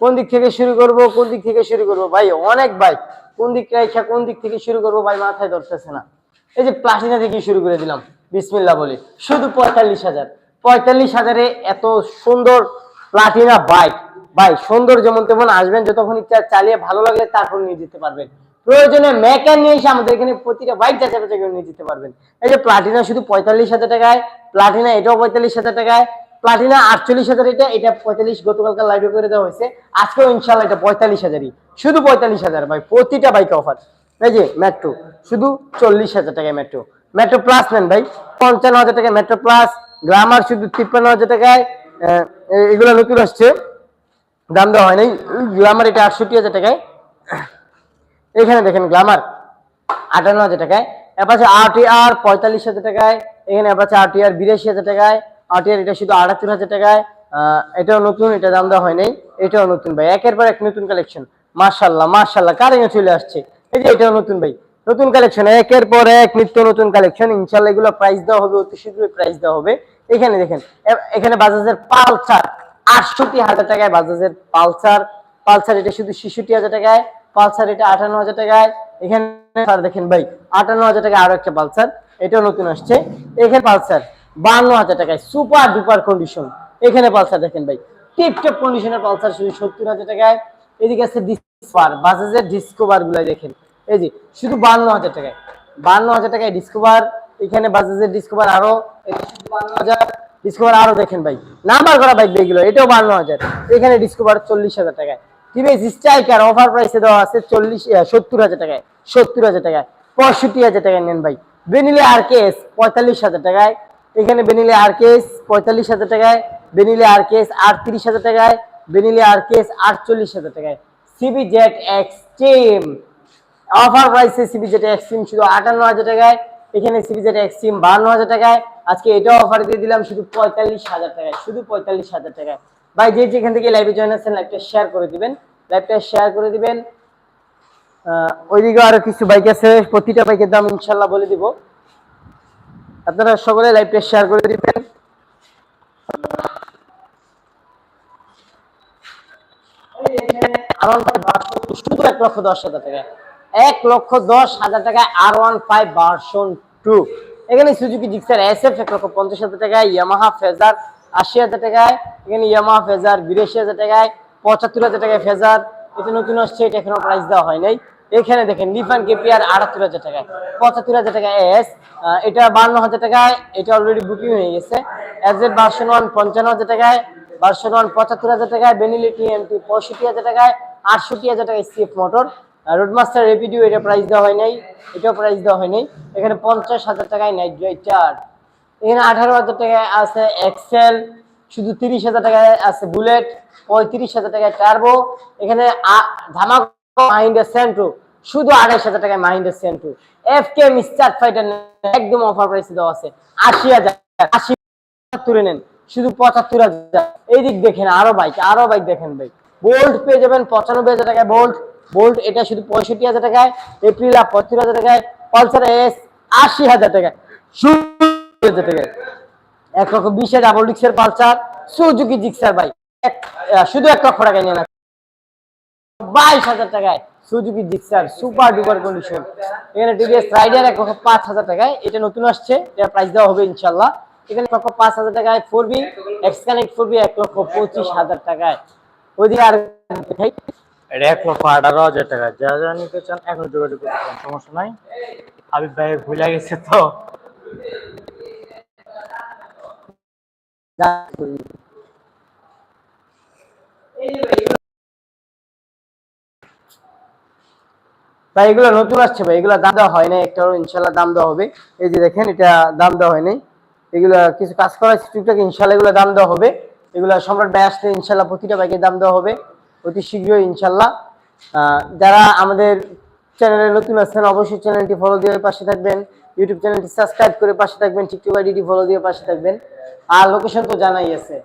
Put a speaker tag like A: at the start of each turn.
A: কোন দিক থেকে শুরু করব, কোন দিক থেকে শুরু করব? ভাই, অনেক বাইক কোন দিক রেখা কোন দিক থেকে শুরু করব ভাই মাথায় ধরতেছে না। এই যে প্লাটিনা থেকে শুরু করে দিলাম। বিসমিল্লাহ বলি। শুধু পঁয়তাল্লিশ হাজার। পঁয়তাল্লিশ হাজারে এত সুন্দর প্লাটিনা বাইক। ভাই সুন্দর যেমন তেমন আসবেন, যতক্ষণ ইচ্ছা চালিয়ে ভালো লাগলে তারপর নিয়ে যেতে পারবেন। প্রয়োজনে মেকার নিয়ে এসে আমাদের এখানে প্রতিটা বাইক যাচাই বাছাই করে নিয়ে যেতে পারবেন। এই যে প্লাটিনা শুধু পঁয়তাল্লিশ হাজার টাকায় প্লাটিনা এটাও পঁয়তাল্লিশ হাজার টাকায় প্লাটিনা আটচল্লিশ হাজার এটা এটা পঁয়তাল্লিশ গতকালকে লাইভে করে দেওয়া হয়েছে, আজকেও ইনশাল্লাহ এটা পঁয়তাল্লিশ হাজারই। শুধু পঁয়তাল্লিশ হাজার ভাই, প্রতিটা বাইকে অফার এই যে মেট্রো শুধু চল্লিশ হাজার টাকায় মেট্রো মেট্রো প্লাস নেন ভাই, পঞ্চান্ন হাজার টাকায় মেট্রো প্লাস গ্রামার শুধু তিপ্পান্ন হাজার টাকায় এগুলো নতুন আসছে। দাম দেওয়া হয় নাই গ্রামার এটা আটষট্টি হাজার টাকায়। এখানে দেখেন গ্লামার, আটান্ন হাজার টাকায়। অ্যাপাচে আরটিআর পঁয়তাল্লিশ হাজার টাকায়, এখানে অ্যাপাচে আরটিআর বিরাশি হাজার টাকায় আরটিআর এটা শুধু আটাত্তর হাজার টাকায়। এটাও নতুন, এটা দাম দেওয়া হয় নাই, এটাও নতুন ভাই, একের পর এক নতুন কালেকশন মার্শাল্লাহ মার্শাল্লাহ কারেন্টে চলে আসছে? এই যে এটাও নতুন ভাই, নতুন কালেকশন একের পর এক নিত্য নতুন কালেকশন ইনশাল্লাহ এগুলো প্রাইস দেওয়া হবে, অতি শীঘ্রই প্রাইস দেওয়া হবে। এখানে দেখেন এখানে বাজাজের পালসার, আটষট্টি হাজার টাকায় বাজাজের পালসার পালসার এটা শুধু ছেষট্টি হাজার টাকায় পালসার এটা আটান্ন হাজার টাকায়। এখানে দেখেন ভাই, আটান্ন হাজার টাকায় আরও একটা পালসার, এটাও নতুন আসছে। এখানে পালসার বান্ন হাজার টাকায়, সুপার ডুপার কন্ডিশন এখানে পালসার দেখেন ভাই, টিপটপ কন্ডিশনের পালসার শুধু সত্তর হাজার টাকায়। এদিকে আছে ডিসকভার বাজাজের ডিসকভারগুলো দেখেন। এই যে, শুধু বান্ন হাজার টাকায়। বান্ন হাজার টাকায় ডিসকভার এখানে বাজাজের ডিসকভার আরও বান্ন হাজার। ডিসকভার আরও দেখেন ভাই, নাম্বার করা বাইক এগুলো এটাও বান্ন হাজার। এখানে ডিসকভার চল্লিশ হাজার টাকায়। টিভিএস স্ট্রাইকার অফার প্রাইসে দেওয়া আছে চল্লিশ সত্তর হাজার টাকায়, সত্তর হাজার টাকায়। পঁয়ষট্টি হাজার টাকায় নেন ভাই। বেনিলে আর কেস পঁয়তাল্লিশ হাজার টাকায়। এখানে বেনিলে আর কেস পঁয়তাল্লিশ হাজার টাকায়। বেনিলে আর কেস আটত্রিশ হাজার টাকায়। বেনিলে আর কেস আটচল্লিশ হাজার টাকায়। সিবি জেট এক্সট্রিম অফার প্রাইসে সিবি জেট এক্সট্রিম শুধু আটান্ন হাজার টাকায়। এখানে সিবি জেট এক্সট্রিম বান্ন হাজার টাকায়। আজকে এটাও অফার দিয়ে দিলাম শুধু পঁয়তাল্লিশ হাজার টাকায়, শুধু পঁয়তাল্লিশ হাজার টাকায়। ভাই, যে যেখান থেকে লাইভে জয়েন আছেন লাইভটা শেয়ার করে দিবেন। লাইভটা শেয়ার করে দিবেন। ওইদিকে আরও কিছু বাইক আছে, প্রতিটা বাইকের দাম ইনশাল্লাহ বলে দিব। আপনারা সকলে লাইভটা শেয়ার করে দিবেন। শুধু এক লক্ষ দশ হাজার টাকা। এক লক্ষ দশ হাজার টাকায় R one five version two এখানে আশি হাজার টাকায়, এখানে ইয়ামাহা ফেজার, বিরাশি হাজার টাকায়, পঁচাত্তর হাজার টাকায় ফেজার এটা নতুন আসছে, এটা এখনও প্রাইস দেওয়া হয় নাই। এখানে দেখেন লিফান কেপিআর আটাত্তর হাজার টাকায়, পঁচাত্তর হাজার টাকা এস এটা বান্ন হাজার টাকায়, এটা অলরেডি বুকিং হয়ে গেছে। এস এড ভার্সন ওয়ান পঞ্চান্ন হাজার টাকায় ভার্সন ওয়ান পঁচাত্তর হাজার টাকায় বেনিলিটি এমটি পঁয়ষট্টি হাজার টাকায়, আটষট্টি হাজার টাকায় সিএফ মোটর রোডমাস্টার রেপিডিও এটা প্রাইস দেওয়া হয় নাই, এটাও প্রাইস দেওয়া হয় নাই। এখানে পঞ্চাশ হাজার টাকায় নাইট রাইটার এখানে আঠারো হাজার টাকায় আছে এক্সেল শুধু তিরিশ হাজার টাকায় আছে বুলেট পঁয়ত্রিশ হাজার টাকায় টার্বো এখানে ধামাকা সেন্ট্রো শুধু আড়াইশ হাজার টাকায় Mahindra Centro F K mister fighter একদম অফার প্রাইসে দেওয়া আছে, আশি হাজার, আশি তুলে নেন, শুধু পঁচাত্তর হাজার। এই দিক দেখেন, আরও বাইক আরও বাইক দেখেন ভাই। বোল্ট পেয়ে যাবেন পঁচানব্বই হাজার টাকায় বোল্ট বোল্ট এটা শুধু পঁয়ষট্টি হাজার টাকায় এপ্রিল পঁয়ত্রিশ হাজার টাকায় পালসার এস আশি হাজার টাকায়। শুধু এক লক্ষ বিশে ডাবল ডিক্সের পালসার সুজুকি জিক্সার শুধু এক লক্ষ বাইশ হাজার টাকায় Suzuki Gixxer super duper condition এখানে টিভিএস রাইডার এক লক্ষ পাঁচ হাজার টাকায়। এটা নতুন আসছে এটা প্রাইস দেওয়া হবে ইনশাল্লাহ এখানে লক্ষ পাঁচ হাজার টাকায় four B X four B এক লক্ষ পঁচিশ হাজার টাকায়।
B: এক লক্ষ হাজার টাকা। যা নিতে চান এখন সমস্যা নাই। হাবিব ভুলে গেছে তো।
A: ভাই, এগুলো নতুন আসছে ভাই, এগুলো দাম দেওয়া হয় নাই, একটা ইনশাল্লাহ দাম দেওয়া হবে। এই যে দেখেন, এটা দাম দেওয়া হয় নাই। এগুলো কিছু কাজ করা টুকটাক ইনশাল্লাহ এগুলো দাম দেওয়া হবে। এগুলো সম্রাট ভাই আসলে ইনশাল্লাহ প্রতিটা বাইকের দাম দেওয়া হবে, অতি শীঘ্রই ইনশাল্লাহ যারা আমাদের চ্যানেলে নতুন আছেন, অবশ্যই চ্যানেলটি ফলো দিয়ে পাশে থাকবেন। ইউটিউব চ্যানেলটি সাবস্ক্রাইব করে পাশে থাকবেন টিকটক আইডিটি ফলো দিয়ে পাশে থাকবেন। আর লোকেশন তো জানাই আছে।